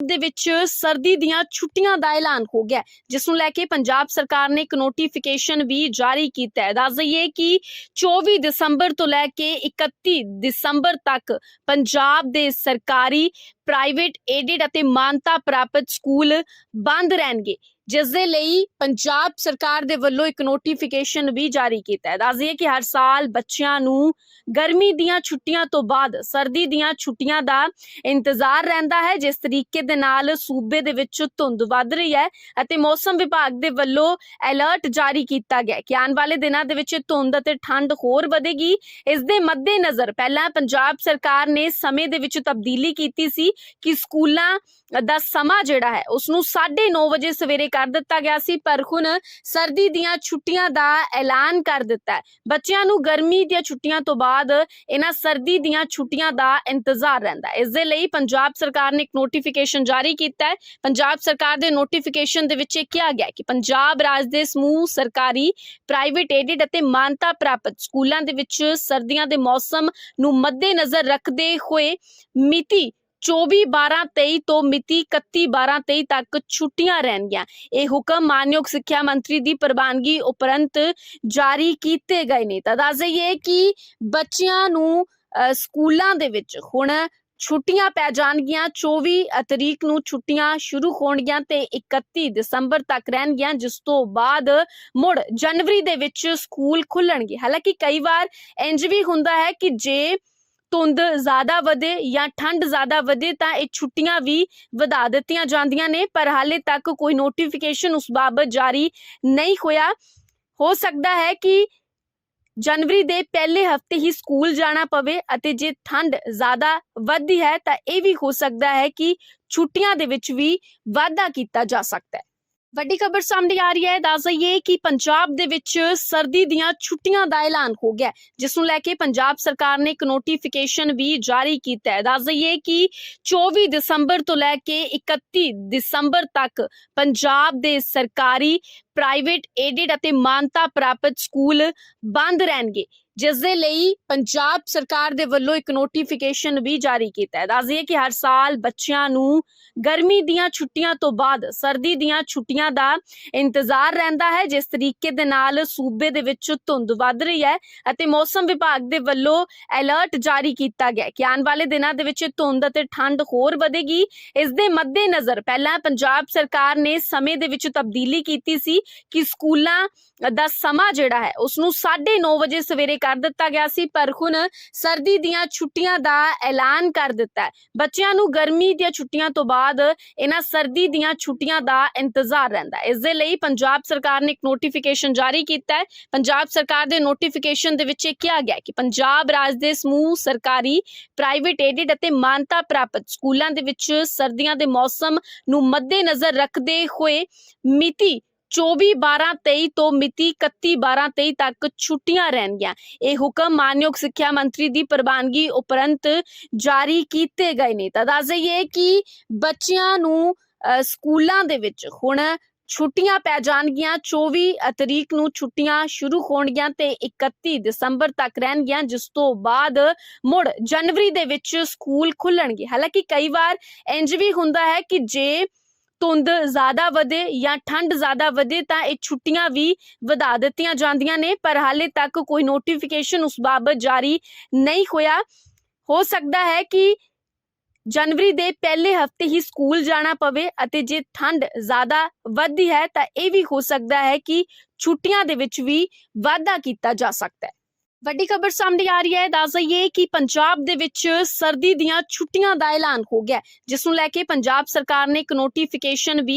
ਦੇ ਵਿੱਚ ਸਰਦੀ ਦੀਆਂ ਛੁੱਟੀਆਂ ਦਾ ਐਲਾਨ ਹੋ ਗਿਆ ਜਿਸ ਨੂੰ ਲੈ ਕੇ ਪੰਜਾਬ ਸਰਕਾਰ ਨੇ ਇੱਕ ਨੋਟੀਫਿਕੇਸ਼ਨ ਵੀ ਜਾਰੀ ਕੀਤਾ ਹੈ। ਦੱਸ ਦਈਏ ਕਿ 24 ਦਸੰਬਰ ਤੋਂ ਲੈ ਕੇ 31 ਦਸੰਬਰ ਤੱਕ ਪੰਜਾਬ ਦੇ ਸਰਕਾਰੀ ਪ੍ਰਾਈਵੇਟ ਏਡਿਡ ਅਤੇ ਮਾਨਤਾ ਪ੍ਰਾਪਤ ਸਕੂਲ ਬੰਦ ਰਹਿਣਗੇ। ਜਿਸ ਦੇ ਲਈ ਪੰਜਾਬ ਸਰਕਾਰ ਦੇ ਵੱਲੋਂ ਇੱਕ ਨੋਟੀਫਿਕੇਸ਼ਨ ਵੀ ਜਾਰੀ ਕੀਤਾ ਹੈ। ਦੱਸ ਦਈਏ ਕਿ ਹਰ ਸਾਲ ਬੱਚਿਆਂ ਨੂੰ ਗਰਮੀ ਦੀਆਂ ਛੁੱਟੀਆਂ ਤੋਂ ਬਾਅਦ ਸਰਦੀ ਦੀਆਂ ਛੁੱਟੀਆਂ ਦਾ ਇੰਤਜ਼ਾਰ ਰਹਿੰਦਾ ਹੈ, ਜਿਸ ਤਰੀਕੇ ਦੇ ਨਾਲ ਸੂਬੇ ਦੇ ਵਿੱਚ ਧੁੰਦ ਵੱਧ ਰਹੀ ਹੈ ਅਤੇ ਮੌਸਮ ਵਿਭਾਗ ਦੇ ਵੱਲੋਂ ਅਲਰਟ ਜਾਰੀ ਕੀਤਾ ਗਿਆ ਕਿ ਆਉਣ ਵਾਲੇ ਦਿਨਾਂ ਦੇ ਵਿੱਚ ਧੁੰਦ ਅਤੇ ਠੰਡ ਹੋਰ ਵਧੇਗੀ। ਇਸ ਦੇ ਮੱਦੇਨਜ਼ਰ ਪਹਿਲਾਂ ਪੰਜਾਬ ਸਰਕਾਰ ਨੇ ਸਮੇਂ ਦੇ ਵਿੱਚ ਤਬਦੀਲੀ ਕੀਤੀ ਸੀ ਕਿ ਸਕੂਲਾਂ ਦਾ ਸਮਾਂ ਜਿਹੜਾ ਹੈ ਉਸ ਨੂੰ 9:30 ਵਜੇ ਸਵੇਰੇ ਕਰ ਦਿੱਤਾ ਗਿਆ ਸੀ, ਪਰ ਹੁਣ ਸਰਦੀ ਦੀਆਂ ਛੁੱਟੀਆਂ ਦਾ ਐਲਾਨ ਕਰ ਦਿੱਤਾ ਹੈ। ਬੱਚਿਆਂ ਨੂੰ ਗਰਮੀ ਦੀਆਂ ਛੁੱਟੀਆਂ ਤੋਂ ਬਾਅਦ ਇਹਨਾਂ ਸਰਦੀ ਦੀਆਂ ਛੁੱਟੀਆਂ ਦਾ ਇੰਤਜ਼ਾਰ ਰਹਿੰਦਾ ਹੈ। ਇਸ ਦੇ ਲਈ ਪੰਜਾਬ ਸਰਕਾਰ ਨੇ ਇੱਕ ਨੋਟੀਫਿਕੇਸ਼ਨ ਜਾਰੀ ਕੀਤਾ ਹੈ। ਪੰਜਾਬ ਸਰਕਾਰ ਦੇ ਨੋਟੀਫਿਕੇਸ਼ਨ ਦੇ ਵਿੱਚ ਇਹ ਕਿਹਾ ਗਿਆ ਕਿ ਪੰਜਾਬ ਰਾਜ ਦੇ ਸਮੂਹ ਸਰਕਾਰੀ ਪ੍ਰਾਈਵੇਟ ਏਡਿਡ ਅਤੇ ਮਾਨਤਾ ਪ੍ਰਾਪਤ ਸਕੂਲਾਂ ਦੇ ਵਿੱਚ ਸਰਦੀਆਂ ਦੇ ਮੌਸਮ ਨੂੰ ਮੱਦੇਨਜ਼ਰ ਰੱਖਦੇ ਹੋਏ ਮਿਤੀ 24 12 23 ਤੋਂ ਮਿਤੀ 31 12 23 ਤੱਕ ਛੁੱਟੀਆਂ ਰਹਿਣਗੀਆਂ। ਇਹ ਹੁਕਮ ਮਾਨਯੋਗ ਸਿੱਖਿਆ ਮੰਤਰੀ ਦੀ ਪ੍ਰਵਾਨਗੀ ਉਪਰੰਤ ਜਾਰੀ ਕੀਤੇ ਗਏ ਨੇ। ਤਾਂ ਦੱਸ ਦਈਏ ਕਿ ਬੱਚਿਆਂ ਨੂੰ ਸਕੂਲਾਂ ਦੇ ਵਿੱਚ ਹੁਣ ਛੁੱਟੀਆਂ ਪੈ ਜਾਣਗੀਆਂ। 24 ਤਰੀਕ ਨੂੰ ਛੁੱਟੀਆਂ ਸ਼ੁਰੂ ਹੋਣਗੀਆਂ ਤੇ 31 ਦਸੰਬਰ ਤੱਕ ਰਹਿਣਗੀਆਂ, ਜਿਸ ਤੋਂ ਬਾਅਦ ਮੁੜ ਜਨਵਰੀ ਦੇ ਵਿੱਚ ਸਕੂਲ ਖੁੱਲਣਗੇ। ਹਾਲਾਂਕਿ ਕਈ ਵਾਰ ਇੰਜ ਵੀ ਹੁੰਦਾ ਹੈ ਕਿ ਜੇ ਧੁੰਦ ਜ਼ਿਆਦਾ ਵਧੇ ਜਾਂ ਠੰਡ ਜ਼ਿਆਦਾ ਵਧੇ ਤਾਂ ਇਹ ਛੁੱਟੀਆਂ ਵੀ ਵਧਾ ਦਿੱਤੀਆਂ ਜਾਂਦੀਆਂ ਨੇ, ਪਰ ਹਾਲੇ ਤੱਕ ਕੋਈ ਨੋਟੀਫਿਕੇਸ਼ਨ ਉਸ ਬਾਬਤ ਜਾਰੀ ਨਹੀਂ ਹੋਇਆ। ਹੋ ਸਕਦਾ ਹੈ ਕਿ ਜਨਵਰੀ ਦੇ ਪਹਿਲੇ ਹਫ਼ਤੇ ਹੀ ਸਕੂਲ ਜਾਣਾ ਪਵੇ ਅਤੇ ਜੇ ਠੰਡ ਜ਼ਿਆਦਾ ਵੱਧਦੀ ਹੈ ਤਾਂ ਇਹ ਵੀ ਹੋ ਸਕਦਾ ਹੈ ਕਿ ਛੁੱਟੀਆਂ ਦੇ ਵਿੱਚ ਵੀ ਵਾਧਾ ਕੀਤਾ ਜਾ ਸਕਦਾ ਹੈ। ਵੱਡੀ ਖਬਰ ਸਾਹਮਣੇ ਆ ਰਹੀ ਹੈ ਦੱਸ ਦਈਏ ਕਿ ਪੰਜਾਬ ਦੇ ਵਿੱਚ ਸਰਦੀ ਦੀਆਂ ਛੁੱਟੀਆਂ ਦਾ ਐਲਾਨ ਹੋ ਗਿਆ ਹੈ, ਜਿਸ ਨੂੰ ਲੈ ਕੇ ਪੰਜਾਬ ਸਰਕਾਰ ਨੇ ਇੱਕ ਨੋਟੀਫਿਕੇਸ਼ਨ ਵੀ ਜਾਰੀ ਕੀਤਾ ਹੈ। ਦੱਸ ਦਈਏ ਕਿ 24 ਦਸੰਬਰ ਤੋਂ ਲੈ ਕੇ 31 ਦਸੰਬਰ ਤੱਕ ਪੰਜਾਬ ਦੇ ਸਰਕਾਰੀ ਪ੍ਰਾਈਵੇਟ ਏਡਿਡ ਅਤੇ ਮਾਨਤਾ ਪ੍ਰਾਪਤ ਸਕੂਲ ਬੰਦ ਰਹਿਣਗੇ ਜਿਸ ਦੇ ਲਈ ਪੰਜਾਬ ਸਰਕਾਰ ਦੇ ਵੱਲੋਂ ਇੱਕ ਨੋਟੀਫਿਕੇਸ਼ਨ ਵੀ ਜਾਰੀ ਕੀਤਾ ਹੈ। ਦੱਸ ਦਈਏ ਕਿ ਹਰ ਸਾਲ ਬੱਚਿਆਂ ਨੂੰ ਗਰਮੀ ਦੀਆਂ ਛੁੱਟੀਆਂ ਤੋਂ ਬਾਅਦ ਸਰਦੀ ਦੀਆਂ ਛੁੱਟੀਆਂ ਦਾ ਇੰਤਜ਼ਾਰ ਰਹਿੰਦਾ ਹੈ, ਜਿਸ ਤਰੀਕੇ ਦੇ ਨਾਲ ਸੂਬੇ ਦੇ ਵਿੱਚ ਧੁੰਦ ਵੱਧ ਰਹੀ ਹੈ ਅਤੇ ਮੌਸਮ ਵਿਭਾਗ ਦੇ ਵੱਲੋਂ ਅਲਰਟ ਜਾਰੀ ਕੀਤਾ ਗਿਆ ਕਿ ਆਉਣ ਵਾਲੇ ਦਿਨਾਂ ਦੇ ਵਿੱਚ ਧੁੰਦ ਅਤੇ ਠੰਡ ਹੋਰ ਵਧੇਗੀ। ਇਸ ਦੇ ਮੱਦੇਨਜ਼ਰ ਪਹਿਲਾਂ ਪੰਜਾਬ ਸਰਕਾਰ ਨੇ ਸਮੇਂ ਦੇ ਵਿੱਚ ਤਬਦੀਲੀ ਕੀਤੀ ਸੀ ਕਿ ਸਕੂਲਾਂ ਦਾ ਸਮਾਂ ਜਿਹੜਾ ਹੈ ਉਸ ਨੂੰ 9:30 ਵਜੇ ਸਵੇਰੇ ਕਰ ਦਿੱਤਾ ਗਿਆ ਸੀ, ਪਰ ਹੁਣ ਸਰਦੀ ਦੀਆਂ ਛੁੱਟੀਆਂ ਦਾ ਐਲਾਨ ਕਰ ਦਿੱਤਾ ਹੈ। ਬੱਚਿਆਂ ਨੂੰ ਗਰਮੀ ਦੀਆਂ ਛੁੱਟੀਆਂ ਤੋਂ ਬਾਅਦ ਇਹਨਾਂ ਸਰਦੀ ਦੀਆਂ ਛੁੱਟੀਆਂ ਦਾ ਇੰਤਜ਼ਾਰ ਰਹਿੰਦਾ ਹੈ। ਇਸ ਦੇ ਲਈ ਪੰਜਾਬ ਸਰਕਾਰ ਨੇ ਇੱਕ ਨੋਟੀਫਿਕੇਸ਼ਨ ਜਾਰੀ ਕੀਤਾ ਹੈ। ਪੰਜਾਬ ਸਰਕਾਰ ਦੇ ਨੋਟੀਫਿਕੇਸ਼ਨ ਦੇ ਵਿੱਚ ਇਹ ਕਿਹਾ ਗਿਆ ਕਿ ਪੰਜਾਬ ਰਾਜ ਦੇ ਸਮੂਹ, ਸਰਕਾਰੀ ਪ੍ਰਾਈਵੇਟ ਏਡਿਡ ਅਤੇ ਮਾਨਤਾ ਪ੍ਰਾਪਤ ਸਕੂਲਾਂ ਦੇ ਵਿੱਚ ਸਰਦੀਆਂ ਦੇ ਮੌਸਮ ਨੂੰ ਮੱਦੇਨਜ਼ਰ ਰੱਖਦੇ ਹੋਏ ਮਿਤੀ 24 12 23 ਤੋਂ ਮਿਤੀ 31 12 23 ਤੱਕ ਛੁੱਟੀਆਂ ਰਹਿਣਗੀਆਂ। ਇਹ ਹੁਕਮ ਮਾਨਯੋਗ ਸਿੱਖਿਆ ਮੰਤਰੀ ਦੀ ਪ੍ਰਵਾਨਗੀ ਉਪਰੰਤ ਜਾਰੀ ਕੀਤੇ ਗਏ ਨੇ। ਤਾਂ ਦੱਸ ਦਈਏ ਕਿ ਬੱਚਿਆਂ ਨੂੰ ਸਕੂਲਾਂ ਦੇ ਵਿੱਚ ਹੁਣ ਛੁੱਟੀਆਂ ਪੈ ਜਾਣਗੀਆਂ। 24 ਤਰੀਕ ਨੂੰ ਛੁੱਟੀਆਂ ਸ਼ੁਰੂ ਹੋਣਗੀਆਂ ਤੇ 31 ਦਸੰਬਰ ਤੱਕ ਰਹਿਣਗੀਆਂ, ਜਿਸ ਤੋਂ ਬਾਅਦ ਮੁੜ ਜਨਵਰੀ ਦੇ ਵਿੱਚ ਸਕੂਲ ਖੁੱਲਣਗੇ। ਹਾਲਾਂਕਿ ਕਈ ਵਾਰ ਇੰਜ ਵੀ ਹੁੰਦਾ ਹੈ ਕਿ ਜੇ ਧੁੰਦ ਜ਼ਿਆਦਾ ਵਧੇ ਜਾਂ ਠੰਡ ਜ਼ਿਆਦਾ ਵਧੇ ਤਾਂ ਇਹ ਛੁੱਟੀਆਂ ਵੀ ਵਧਾ ਦਿੱਤੀਆਂ ਜਾਂਦੀਆਂ ਨੇ, ਪਰ ਹਾਲੇ ਤੱਕ ਕੋਈ ਨੋਟੀਫਿਕੇਸ਼ਨ ਉਸ ਬਾਬਤ ਜਾਰੀ ਨਹੀਂ ਹੋਇਆ। ਹੋ ਸਕਦਾ ਹੈ ਕਿ ਜਨਵਰੀ ਦੇ ਪਹਿਲੇ ਹਫ਼ਤੇ ਹੀ ਸਕੂਲ ਜਾਣਾ ਪਵੇ ਅਤੇ ਜੇ ਠੰਡ ਜ਼ਿਆਦਾ ਵੱਧਦੀ ਹੈ ਤਾਂ ਇਹ ਵੀ ਹੋ ਸਕਦਾ ਹੈ ਕਿ ਛੁੱਟੀਆਂ ਦੇ ਵਿੱਚ ਵੀ ਵਾਧਾ ਕੀਤਾ ਜਾ ਸਕਦਾ ਹੈ। ਵੱਡੀ ਖਬਰ ਸਾਹਮਣੇ ਆ ਰਹੀ ਹੈ ਦੱਸ ਦਈਏ ਕਿ ਪੰਜਾਬ ਦੇ ਵਿੱਚ ਸਰਦੀ ਦੀਆਂ ਛੁੱਟੀਆਂ ਦਾ ਐਲਾਨ ਹੋ ਗਿਆ ਹੈ, ਜਿਸ ਨੂੰ ਲੈ ਕੇ ਪੰਜਾਬ ਸਰਕਾਰ ਨੇ ਇੱਕ ਨੋਟੀਫਿਕੇਸ਼ਨ ਵੀ